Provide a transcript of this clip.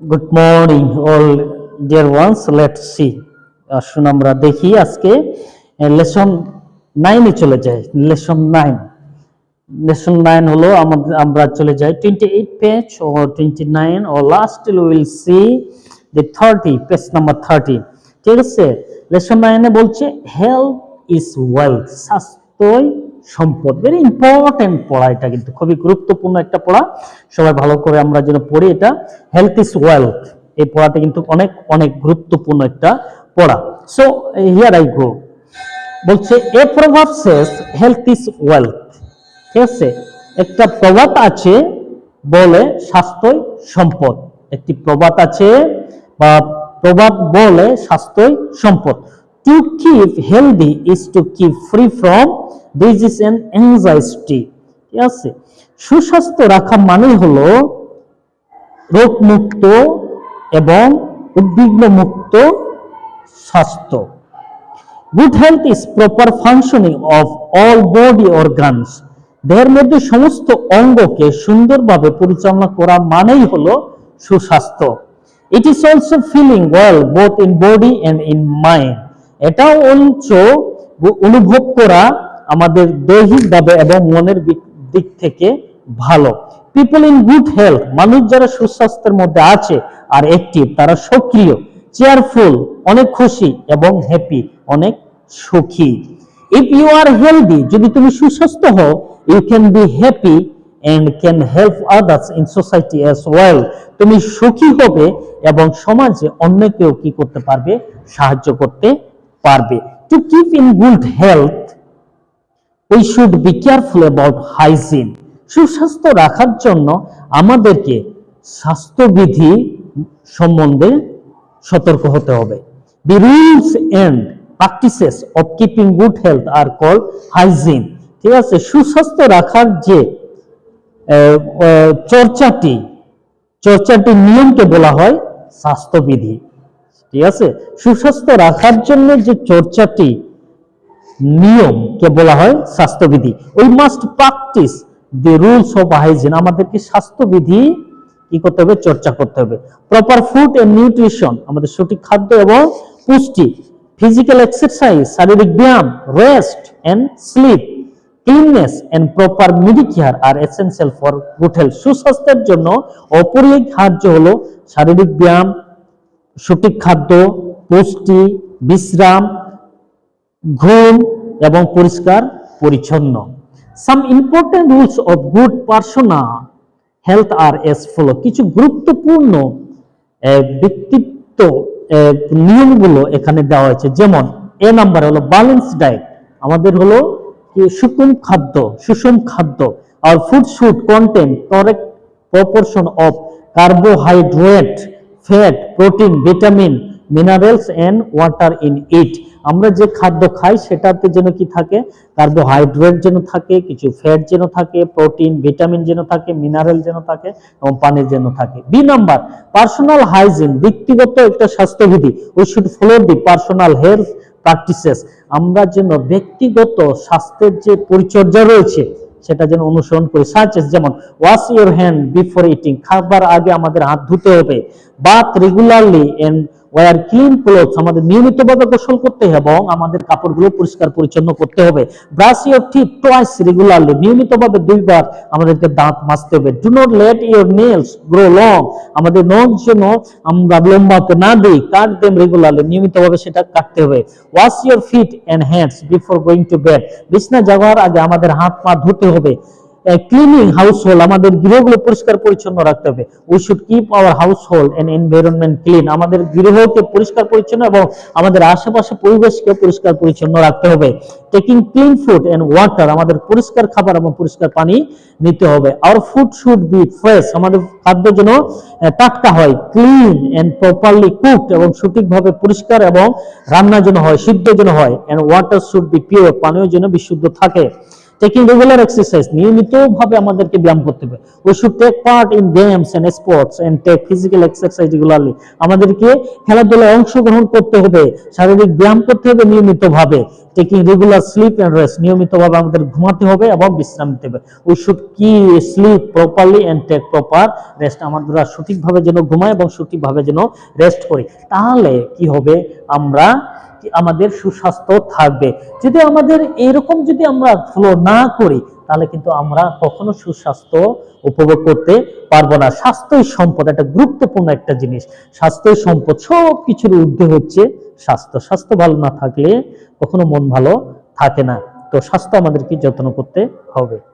Good morning all dear ones let see আসুন আমরা দেখি আজকে লেসন নাইনে চলে যাই। লেসন নাইন লেসন নাইন হলো আমাদের, আমরা চলে যাই টোয়েন্টি এইট পেজ ও twenty nine O last will see the thirty page number thirty ঠিক আছে? লেসন নাইনে বলছে হেলথ ইজ ওয়েলথ স্বাস্থ্যই সম্পদ ভেরি ইম্পর্টেন্ট পড়া এটা কিন্তু, খুবই গুরুত্বপূর্ণ একটা পড়া। সবাই ভালো করে আমরা যেন পড়ি এটা। হেলথ ইজ ওয়েলথ এই পড়াটা কিন্তু অনেক অনেক গুরুত্বপূর্ণ একটা পড়া। সো হিয়ার আই গো বলছে, এ প্রভাব শেষ হেলথ ইজ ওয়েলথ ঠিক আছে? একটা প্রবাদ আছে বলে স্বাস্থ্যই সম্পদ। একটি প্রবাদ আছে বা প্রবাদ বলে স্বাস্থ্যই সম্পদ। To keep healthy is to keep free from disease and anxiety ঠিক আছে? সুস্বাস্থ্য রাখা মানে হলো রোগমুক্ত এবং উদ্বিগ্ন মুক্ত স্বাস্থ্য। Good health is proper functioning of all body organs দেহের মধ্যে সমস্ত অঙ্গকে সুন্দরভাবে পরিচালনা করা মানেই হলো সুস্বাস্থ্য। It is also feeling well both in body and in mind এটাও অঞ্চ অনুভব করা আমাদের দৈহিকভাবে এবং মনের দিক- থেকে ভালো। পিপল ইন গুড হেলথ মানুষ যারা সুস্বাস্থ্যের মধ্যে আছে আর অ্যাক্টিভ তারা সক্রিয় চেয়ারফুল অনেক খুশি এবং হ্যাপি অনেক সুখী। ইফ ইউ আর হেলদি যদি তুমি সুস্বাস্থ্য হও you can be happy and can help others in society as well তুমি সুখী হবে এবং সমাজে অন্যকেও কি করতে পারবে? সাহায্য করতে পারবে। To keep in good health we should be careful about hygiene সুস্বাস্থ্য রাখার জন্য আমাদেরকে স্বাস্থ্যবিধি সম্বন্ধে সতর্ক হতে হবে। The rules and practices of keeping good health are called hygiene ঠিক আছে? সুস্বাস্থ্য রাখার যে চর্চাটি, চর্চাটির নিয়মকে বলা হয় স্বাস্থ্যবিধি। ঠিক আছে? সুস্বাস্থ্য রাখার জন্য যে চর্চাটি নিয়মকে বলা হয় স্বাস্থ্যবিধি। We must practise the rules of hygiene আমাদেরকে স্বাস্থ্যবিধি কি করতে হবে? চর্চা করতে হবে। প্রপার ফুড এন্ড নিউট্রিশন আমাদের সঠিক খাদ্য এবং পুষ্টি। ফিজিক্যাল এক্সারসাইজ শারীরিক ব্যায়াম rest and sleep cleanness and proper medicare are essential for good health সুস্বাস্থ্যের জন্য। অপরিহার্য হলো শারীরিক ব্যায়াম, সঠিক খাদ্য, পুষ্টি, বিশ্রাম ঘুম এবং পরিষ্কার পরিচ্ছন্ন। Some important rules of good personal health are as follow কিছু গুরুত্বপূর্ণ ব্যক্তিত্ব নিয়মগুলো এখানে দেওয়া হয়েছে। যেমন এ নাম্বার হলো ব্যালেন্স ডায়েট আমাদের হলো সুকুম খাদ্য সুষম খাদ্য। আর food should content correct proportion of carbohydrate, fat, protein, vitamin, minerals and water in it. আমরা যে খাদ্য খাই সেটাতে যেন কি থাকে? কার্বোহাইড্রেট যেন থাকে, কিছু ফ্যাট যেন থাকে প্রোটিন ভিটামিন যেন থাকে মিনারেল যেন থাকে এবং পানি যেন থাকে। বি নাম্বার পার্সোনাল হাইজিন ব্যক্তিগত একটা স্বাস্থ্যবিধি। We should follow the personal health practices আমরা যেন ব্যক্তিগত স্বাস্থ্যের যে পরিচর্যা রয়েছে, সেটা যেন অনুসরণ করি। সার্চেস যেমন wash your hand before eating খাবার আগে আমাদের হাত ধুতে হবে। Bath regularly and wear clean clothes আমাদের নিয়মিতভাবে গোসল করতে হবে এবং আমাদের কাপড়গুলো পরিষ্কার পরিচ্ছন্ন করতে হবে। Brush your teeth twice regularly নিয়মিতভাবে দুইবার আমাদেরকে দাঁত মাজতে হবে। Do not let your nails grow long আমাদের নখ যেন আমরা লম্বা হতে না দিই, কাট দেম রেগুলারলি নিয়মিতভাবে সেটা কাটতে হবে। Wash your feet and hands before going to bed বিছনা যাওয়ার আগে আমাদের হাত পা ধুতে হবে। ক্লিনিং হাউস হোল্ড আমাদের গৃহগুলো পরিষ্কার পরিচ্ছন্ন রাখতে হবে। We should keep our household and environment clean আমাদের গৃহকে পরিষ্কার পরিচ্ছন্ন এবং আমাদের আশেপাশে পরিবেশকে পরিষ্কার পরিচ্ছন্ন রাখতে হবে। Taking clean food and water আমাদের পরিষ্কার খাবার এবং পরিষ্কার পানি নিতে হবে। Our food should be fresh আমাদের খাদ্য যেন টাটকা হয় ক্লিন এন্ড প্রপারলি কুকড এবং সঠিকভাবে পরিষ্কার এবং রান্না যেন হয়, সিদ্ধ যেন হয়। And water should be pure পানীয় যেন বিশুদ্ধ থাকে। টেকিং রেগুলার এক্সারসাইজ নিয়মিতভাবে আমাদেরকে ব্যায়াম করতে হবে। We should take part in games and sports and take physical exercise regularly আমাদেরকে খেলাধুলায় অংশগ্রহণ করতে হবে, শারীরিক ব্যায়াম করতে হবে নিয়মিতভাবে। Taking regular sleep and rest নিয়মিতভাবে আমাদের ঘুমাতে হবে এবং বিশ্রাম নিতে হবে। We should keep sleep properly and take proper rest আমরা সঠিকভাবে যেন ঘুমাই এবং সঠিকভাবে যেন রেস্ট করি। তাহলে কি হবে? আমরা আমাদের সুস্বাস্থ্য থাকবে। যদি আমাদের এরকম যদি আমরা ফলো না করি, তাহলে কিন্তু আমরা কখনো সুস্বাস্থ্য উপভোগ করতে পারব না। স্বাস্থ্যই সম্পদ, একটা গুরুত্বপূর্ণ একটা জিনিস। স্বাস্থ্যই সম্পদ সব কিছুর ঊর্ধ্বে হচ্ছে স্বাস্থ্য। স্বাস্থ্য ভালো না থাকলে কখনো মন ভালো থাকে না। তো স্বাস্থ্য আমাদেরকে যত্ন করতে হবে।